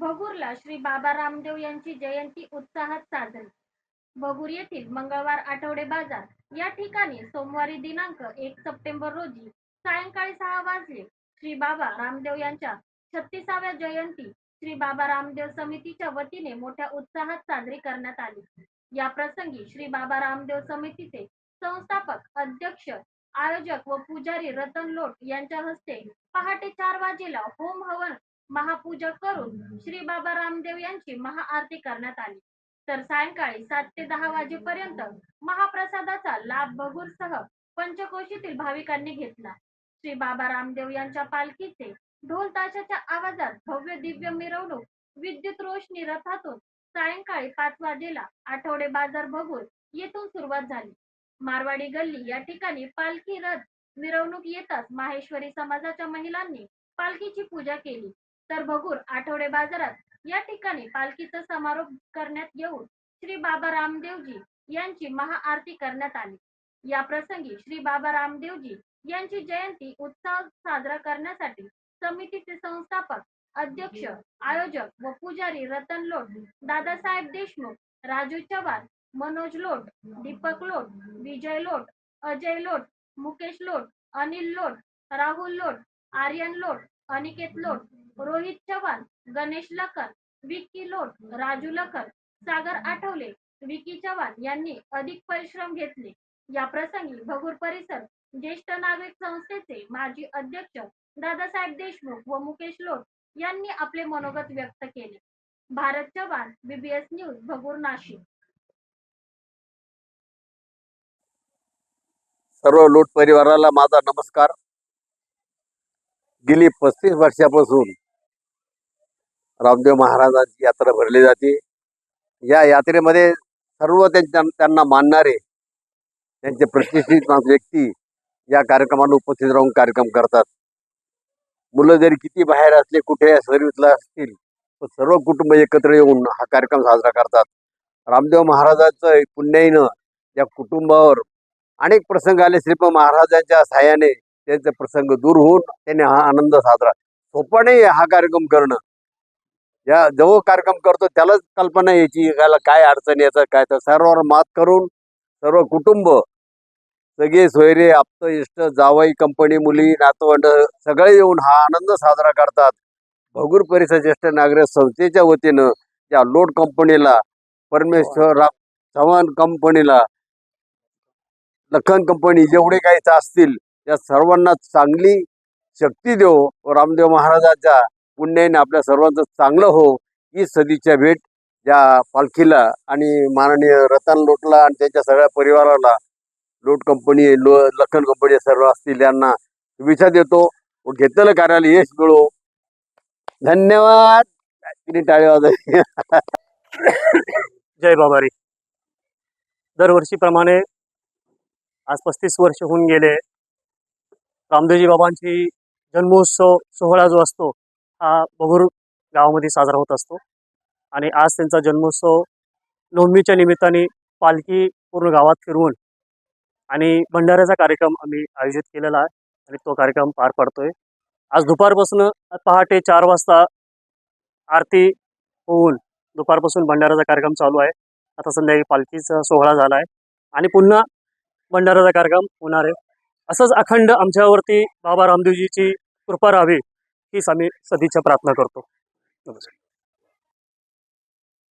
भगूरला श्री बाबा रामदेव यांची जयंती उत्साहात साजरी. भगूर येथील मंगळवार आठवडे बाजार. या ठिकाणी सोमवारी दिनांक एक सप्टेंबर रोजी सायंकाळी सहा वाजले श्री बाबा रामदेव यांच्या छत्तीसाव्या जयंती श्री बाबा रामदेव समितीच्या वतीने मोठ्या उत्साहात साजरी करण्यात आली. या प्रसंगी श्री बाबा रामदेव समितीचे संस्थापक अध्यक्ष आयोजक व पुजारी रतन लोट यांच्या हस्ते पहाटे चार वाजेला होम हवन महापूजा करून श्री बाबा रामदेव यांची महाआरती करण्यात आली. तर सायंकाळी सात ते दहा वाजेपर्यंत महाप्रसादाचा लाभ भगूरसह पंचकोशीतील भाविकांनी घेतला. श्री बाबा रामदेव यांच्या पालखीचे ढोल ताशाच्या आवाजात भव्य दिव्य मिरवणूक विद्युत रोशनी रथातून सायंकाळी पाच वाजेला आठवडे बाजार भगूर येथून सुरुवात झाली. मारवाडी गल्ली या ठिकाणी पालखी रथ मिरवणूक येताच माहेश्वरी समाजाच्या महिलांनी पालखीची पूजा केली. तर भगूर आठवडे बाजारात या ठिकाणी पालखीचा समारोप करण्यात येऊन श्री बाबा रामदेवजी यांची महाआरती करण्यात आली. या प्रसंगी श्री बाबा रामदेवजी यांची जयंती उत्साह साजरा करण्यासाठी समितीचे संस्थापक अध्यक्ष आयोजक व पुजारी रतन लोट दादासाहेब देशमुख राजू चव्हाण मनोज लोट दीपक लोट विजय लोट अजय लोट मुकेश लोट अनिल लोट राहुल लोट आर्यन लोट अनिकेत लोट रोहित चव्हाण गणेश लकर विक्की लोट राजू लकर सागर आठवले विकी चव्हाण यांनी अधिक परिश्रम घेतले. या प्रसंगी भगूर परिसर ज्येष्ठ नागरिक संस्थेचे माजी अध्यक्ष दादासाहेब देशमुख व मुकेश लोट यांनी आपले मनोगत व्यक्त केले. Bharat Chavan BBS news Bhagur Nashik. सर्व लोट परिवाराला माझा नमस्कार. गेली पस्तीस वर्षापासून रामदेव महाराजांची यात्रा भरली जाते. या यात्रेमध्ये सर्व त्यांच्या त्यांना मानणारे त्यांचे प्रतिष्ठित व्यक्ती या कार्यक्रमाला उपस्थित राहून कार्यक्रम करतात. मुलं जरी किती बाहेर असले कुठे सर्व्हिसला असतील तर सर्व कुटुंब एकत्र येऊन हा कार्यक्रम साजरा करतात. रामदेव महाराजांचं पुण्याईनं या कुटुंबावर अनेक प्रसंग आले. श्रीप महाराजांच्या सहाय्याने त्यांचे प्रसंग दूर होऊन त्यांनी हा आनंद साजरा. सोपाने हा कार्यक्रम करणं. या जो कार्यक्रम करतो त्यालाच कल्पना यायची याला काय अडचण याचं काय तर सर्वांवर मात करून सर्व कुटुंब सगळे सोयरे आप्त इष्ट जावई कंपनी मुली नातवंड सगळे येऊन हा आनंद साजरा करतात. भगूर परिसर ज्येष्ठ नागरिक संस्थेच्या वतीनं या लोड कंपनीला परमेश्वर राम चव्हाण कंपनीला लखन कंपनी जेवढे काही असतील त्या सर्वांना चांगली शक्ती देव. रामदेव महाराजाच्या पुण्याने आपल्या सर्वांचं चांगलं हो ही सदीच्या भेट या पालखीला आणि माननीय रतन लोटला आणि त्यांच्या सगळ्या परिवाराला. लोट कंपनी लो लखन कंपनी सर्व असतील यांना शुभेच्छा देतो. व घेतलेलं कार्याला यश मिळो. धन्यवाद. तिने टाळे वाजवली. जय बाबारी. दरवर्षीप्रमाणे आज पस्तीस वर्ष होऊन गेले. रामदेवजी बाबांची जन्मोत्सव सोहळा जो असतो हा बघूर गावामध्ये साजरा होत असतो. आणि आज त्यांचा जन्मोत्सव नवमीच्या निमित्ताने पालखी पूर्ण गावात फिरवून आणि भंडाऱ्याचा कार्यक्रम आम्ही आयोजित केलेला आहे आणि तो कार्यक्रम पार पडतोय. आज दुपारपासून पहाटे चार वाजता आरती होऊन दुपारपासून भंडाराचा कार्यक्रम चालू आहे. आता संध्याकाळी पालखीचा सोहळा झाला आहे आणि पुन्हा भंडाराचा कार्यक्रम होणार आहे. असंच अखंड आमच्यावरती बाबा रामदेवजीची कृपा राहावी हीच आम्ही सदिच्छा प्रार्थना करतो. नमस्कार.